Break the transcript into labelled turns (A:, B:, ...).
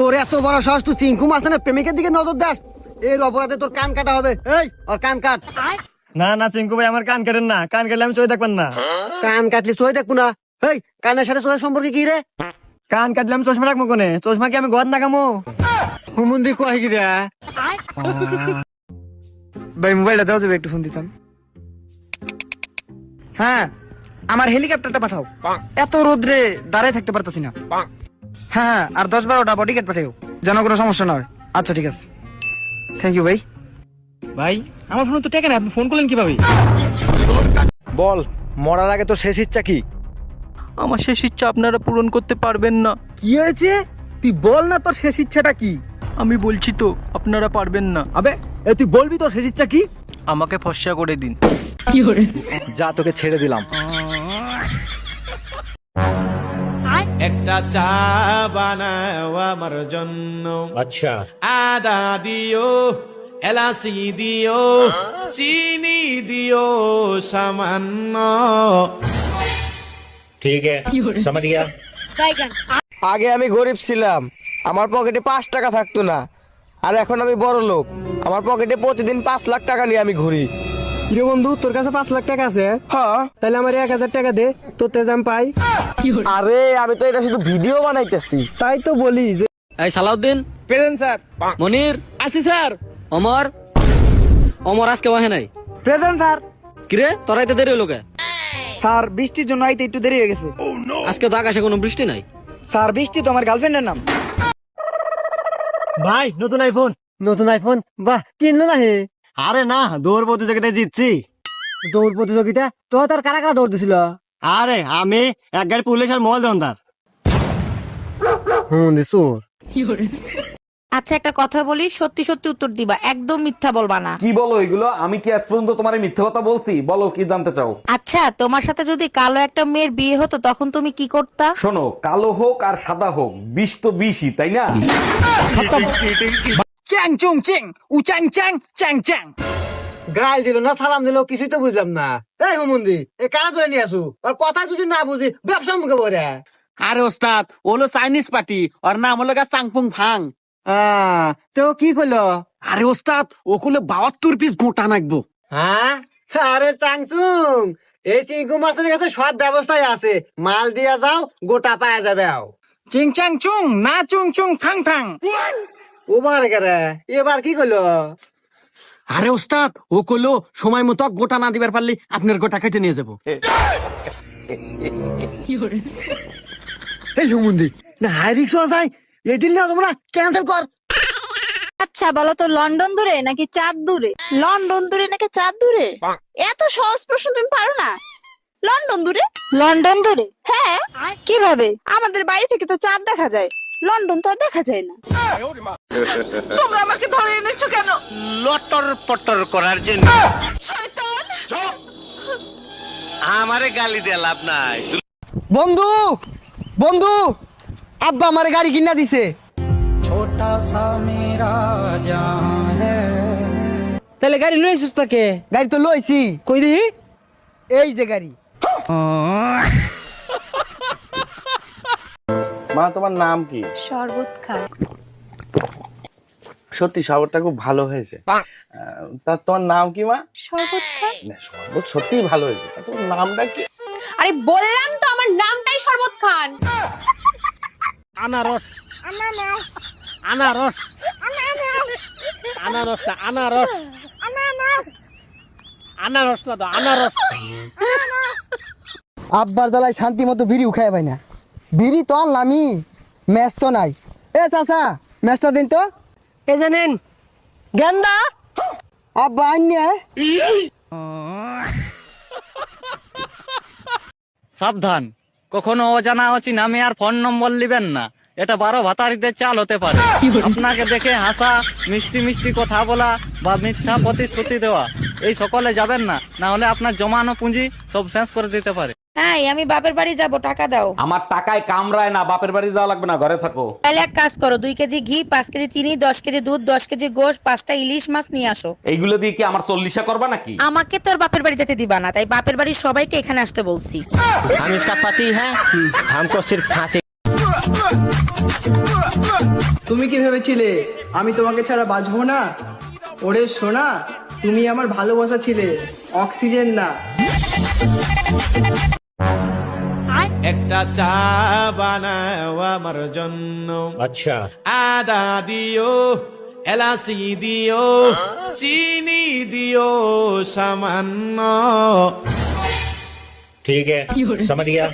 A: তোর এত বড় সাহস তুই চিঙ্কু মাস্তানের প্রেমিকের দিকে নজর দাস? এর অপরাধে তোর কান কাটা হবে। এই ওর কান কাট।
B: না না চিঙ্কু ভাই আমার কান কাটেন না। কান কাটলে আমি চোখে দেখবেন না।
A: কান কাটলি চোখে দেখব না। এই কানের সাথে চোখের সম্পর্কে কি রে?
B: কান কাটলে আমি চশমা রাখব কোনে? চশমা কি আমি ঘর নাকামো
A: হুমুন্দি কয় কি রে?
C: ভাই মোবাইলটা দাও যাবে একটু ফোন দিতাম। হ্যাঁ আমার হেলিকপ্টারটা পাঠাও। এত রোদ্রে দাঁড়ায় থাকতে পারতাছি না। হ্যাঁ হ্যাঁ আর দশ বারোটা বডিগার্ড পাঠাও যেন কোনো সমস্যা না হয়। আচ্ছা ঠিক আছে। থ্যাংক ইউ ভাই।
D: ভাই আমার ফোন তো টেকে না আপনি ফোন করলেন কীভাবে?
B: বল মরার আগে তো শেষ ইচ্ছা কি?
D: আমার শেষ ইচ্ছা আপনারা পূরণ করতে পারবেন না।
C: কি হয়েছে? তুই বল না তোর শেষ ইচ্ছাটা কি?
D: আমি বলছি তো আপনারা পারবেন না।
B: আবে এ তুই বলবি তোর শেষ ইচ্ছা কি?
D: আমাকে ফর্সা করে দিন।
B: যা তোকে ছেড়ে দিলাম।
E: একটা চা বানাও আমার জন্য।
F: আচ্ছা।
E: আদা দিও এলাচি দিও চিনি দিও সামান্য।
F: ঠিক আছে।
C: আগে আমি গরিব ছিলাম আমার পকেটে পাঁচ টাকা থাকতো না। আর এখন আমি বড় লোক আমার পকেটে প্রতিদিন পাঁচ লাখ টাকা নিয়ে আমি ঘুরি।
B: কিরে বন্ধু তোর কাছে পাঁচ লাখ টাকা আছে?
C: হ্যাঁ।
B: তাহলে আমার এক হাজার টাকা দে তোর তেজাম পাই।
C: আরে আমি তো এটা শুধু ভিডিও বানাইতেছি।
B: তাই তো বলি যে
G: এই সালাউদ্দিন।
C: Present sir.
G: মনির। আসি স্যার। অমর। অমর আজকে ওহে নাই।
C: Present sir.
G: কিরে তোরাই তো দেরি হলো কে?
C: স্যার বৃষ্টির জন্য আইতে একটু দেরি হয়ে গেছে।
G: আজকে তো আকাশে কোনো বৃষ্টি নাই।
C: স্যার বৃষ্টি তো আমার গার্লফ্রেন্ডের নাম।
B: ভাই নতুন আইফোন
A: নতুন আইফোন বাহ কিনলো না হে?
B: আরে না দৌড় প্রতিযোগিতায় জিতছি।
A: দৌড় প্রতিযোগিতা তো তার কারা কারা দৌড় দিছিল?
B: আরে আমি এক গাড়ি পুলিশ আর মহল দেন তার
A: হুম দিছুর
H: আচ্ছা একটা কথা বলি সত্যি সত্যি উত্তর দিবা একদম মিথ্যা বলবা না।
I: কি বলো এগুলো? আমি কি আজ পর্যন্ত তোমার মিথ্যা কথা বলছি? বলো কি জানতে চাও?
H: আচ্ছা তোমার সাথে যদি কালো একটা মেয়ের বিয়ে হতো তখন তুমি কি করতা?
I: শোনো কালো হোক আর সাদা হোক বিষ তো বিষই তাই না?
D: চ্যাং চুং চিং উ চ্যাং চ্যাং চ্যাং চ্যাং।
A: গাল দিল না সালাম দিল কিছুই তো বুঝলাম না। এই হুমুন্দি এ কারা ধরে নিয়ে আসু? আর কথা যদি না বুঝি ব্যবসা মুখে বলে
D: আরে ওস্তাদ ওলো চাইনিজ পার্টি ওর নাম হলো গা চাংপুং ফাং।
A: তো কি করল?
D: আরে ওস্তাদ ও করলে বাহাত্তর পিস গোটা নাকবো।
A: হ্যাঁ আরে চাংচুং এই চিঙ্কু মাছের কাছে সব ব্যবস্থাই আছে। মাল দিয়া যাও গোটা পায়া যাবে আও।
D: চিং চ্যাং চুং না চুং চুং ফাং ফাং।
A: ওবার কেরে এবার কি করল?
D: আরে ওস্তাদ ও করল সময় মতো গোটা না দিবার পারলে আপনার গোটা কেটে নিয়ে যাব।
A: এই হুমুন্দি না হাই রিক্স না তোমরা ক্যান্সেল কর।
H: আচ্ছা বলো তো লন্ডন দূরে নাকি চাঁদ দূরে? লন্ডন দূরে নাকি চাঁদ দূরে? এত সহজ প্রশ্ন তুমি পারো না। লন্ডন দূরে? লন্ডন দূরে? হ্যাঁ কীভাবে? আমাদের বাড়ি থেকে তো চাঁদ দেখা যায়। লন্ডন তো আর দেখা যায় না। তোমরা আমাকে ধরে এনেছো কেন?
E: লটর পটর করার জন্য। আমারে গালি দিয়ে লাভ নাই।
C: বন্ধু! বন্ধু! আব্বা আমার গাড়ি কিনা দিছে।
G: তাহলে গাড়ি লই আসিস তাকে
C: গাড়ি তো লইছি।
G: কই দি
C: এই যে গাড়ি।
I: মা তোমার নাম কি?
H: শরবত খায়
I: সত্যি শরবতটা খুব ভালো হয়েছে। তা তোমার নাম কি মা?
H: শরবত
I: না শরবত সত্যিই ভালো হয়েছে। তোমার নামটা কি?
H: আরে বললাম তো আমার নামটাই শরবত খান।
D: আনারস। আনারস। আনারস আনারস। আনারস না তো আনারস।
C: আব্বার জ্বালায় শান্তি মতো বিড়ি উখায় পাই না। বিড়ি তো আনলামই ম্যাচ তো নাই। এ চাচা ম্যাচটা দিন তো।
G: গেন্দা?
C: আব্বা আইনে
D: সাবধান। কখনো অজানা অচিনা আমি আর ফোন নম্বর লিবেন না। এটা বারো ভাতারিতে চাল হতে পারে। আপনাকে দেখে হাসা মিষ্টি মিষ্টি কথা বলা বা মিথ্যা প্রতিশ্রুতি দেওয়া। এই সকলে যাবেন না না হলে আপনার জমানো পুঁজি সব শেষ করে দিতে পারে।
H: এই আমি বাপের বাড়ি যাব টাকা দাও।
I: আমার টাকায় কামড়ায় না বাপের বাড়ি যাওয়া লাগবে না ঘরে থাকো।
H: তাহলে এক কাজ করো দুই কেজি ঘি পাঁচ কেজি চিনি দশ কেজি দুধ দশ কেজি গোশ পাঁচটা ইলিশ মাছ নিয়ে আসো।
I: এইগুলো দিয়ে কি আমার চল্লিশা করবা নাকি?
H: আমাকে তোর বাপের বাড়ি যেতে দিবা না তাই বাপের বাড়ির সবাইকে এখানে আসতে বলছি।
B: আমি ইসকা পাতি হ্যাঁ?
J: তুমি কি ভেবেছিলে? আমি তোমাকে ছাড়া বাঁচবো না? ওরে সোনা তুমি আমার ভালোবাসা ছিলে। অক্সিজেন না।
E: একটা চা বানাও আমার জন্য
F: अच्छा
E: আদা দিও এলাচি দিও চিনি দিও সামান্য
F: ठीक है समझ गया